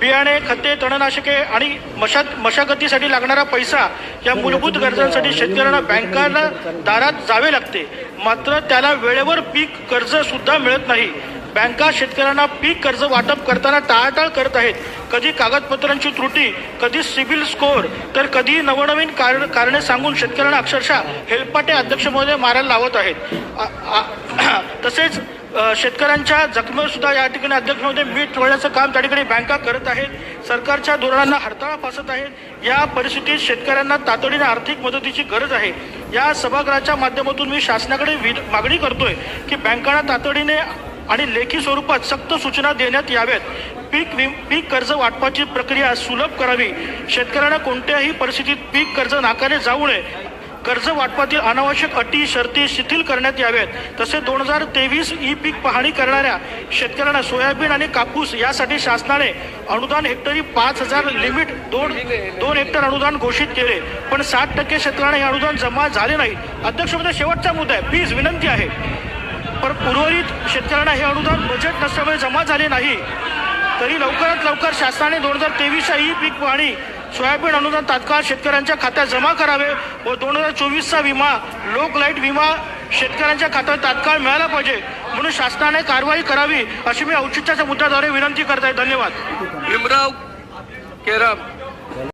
बियाणे खते तणनाशके आणि मशा मशागतीसाठी लागणारा पैसा या मूलभूत गरजांसाठी शेतकऱ्यांना बँकांना दारात जावे लागते. मात्र त्याला वेळेवर पीक कर्ज सुद्धा मिळत नाही. बँका शेतकऱ्यांना पीक कर्ज वाटप करताना टाळाटाळ करत आहेत. कधी कागदपत्रांची त्रुटी कधी सिबिल स्कोअर तर कधी नवनवीन कार कारणे सांगून शेतकऱ्यांना अक्षरशः हेलपाटे अध्यक्ष महोदय मारायला लावत आहेत. तसेच शेतकऱ्यांच्या जखमेवर सुद्धा या ठिकाणी अध्यक्षमध्ये मीठ चोळण्याचं काम त्या ठिकाणी बँका करत आहेत. सरकारच्या धोरणांना हरताळा फासत आहेत. या परिस्थितीत शेतकऱ्यांना तातडीने आर्थिक मदतीची गरज आहे. या सभागृहाच्या माध्यमातून मी शासनाकडे विन- मागणी करतोय की बँकांना तातडीने आणि लेखी स्वरूपात सक्त सूचना देण्यात याव्यात. पीक विम पीक कर्ज वाटपाची प्रक्रिया सुलभ करावी. शेतकऱ्यांना कोणत्याही परिस्थितीत पीक कर्ज नाकारले जाऊ नये. कर्ज वाटपातील अनावश्यक अटी शर्ती शिथिल करण्यात याव्यात तसे दोन हजार तेवीस ई पीक पाहणी करणाऱ्या शेतकऱ्यांना सोयाबीन आणि कापूस यासाठी शासनाने अनुदान हेक्टरी पाच हजार लिमिट दोन दोन हेक्टर अनुदान घोषित केले. पण साठ टक्के शेतकऱ्यांना हे अनुदान जमा झाले नाही. अध्यक्ष म्हणजे शेवटचा मुद्दा आहे. प्लीज विनंती आहे. पण उर्वरित शेतकऱ्यांना हे अनुदान बजेट नसल्यामुळे जमा झाले नाही. तरी लवकरात लवकर शासनाने दोन हजार तेवीसच्या ई पीक पाहणी सोयाबीन अनुदान तात्काळ शेतकऱ्यांच्या खात्यात जमा करावे व दोन हजार चोवीसचा विमा लोकलाईट विमा शेतकऱ्यांच्या खात्यात तात्काळ मिळाला पाहिजे म्हणून शासनाने कारवाई करावी अशी मी औचित्याच्या मुद्द्याद्वारे विनंती करत आहे. धन्यवाद. भीमराव केराम.